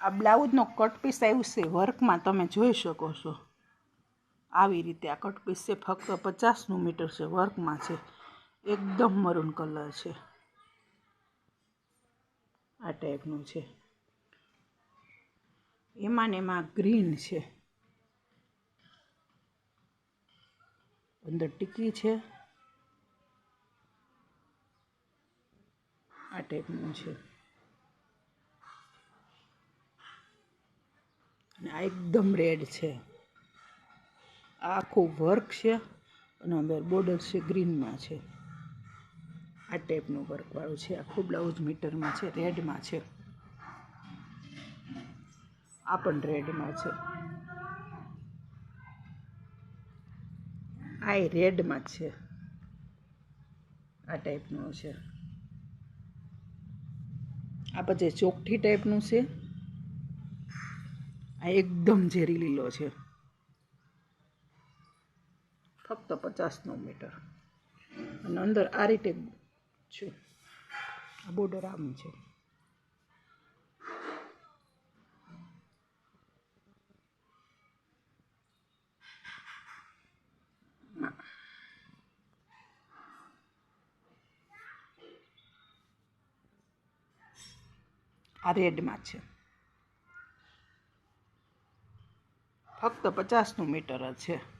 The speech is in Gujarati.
આ બ્લાઉઝનો કટ પીસ આવ્યું છે, વર્કમાં તમે જોઈ શકો છો. આવી રીતે આ કટ પીસ છે, ફક્ત પચાસનું મીટર છે, વર્કમાં છે. એકદમ મરૂન કલર છે. આ ટાઈપનું છે. એમાં ને એમાં ગ્રીન છે. અંદર ટીકી છે. આ ટાઈપનું છે. આ એકદમ રેડ છે. આખું વર્ક છે અને અંદર બોર્ડર છે ગ્રીનમાં છે. આ ટાઈપનું વર્કવાળું છે. આખું બ્લાઉઝ મીટરમાં છે, રેડમાં છે. આ પણ રેડમાં છે. આ એ રેડમાં જ છે. આ ટાઈપનું છે. આ પછી ચોકઠી ટાઈપનું છે. આ એકદમ ઝેરી લીલો છે. ફક્ત પચાસનો મીટર અને અંદર આ રીતે છે. આ બોર્ડર આમ છે. આ રેડમાં છે. ફક્ત પચાસનું મીટર જ છે.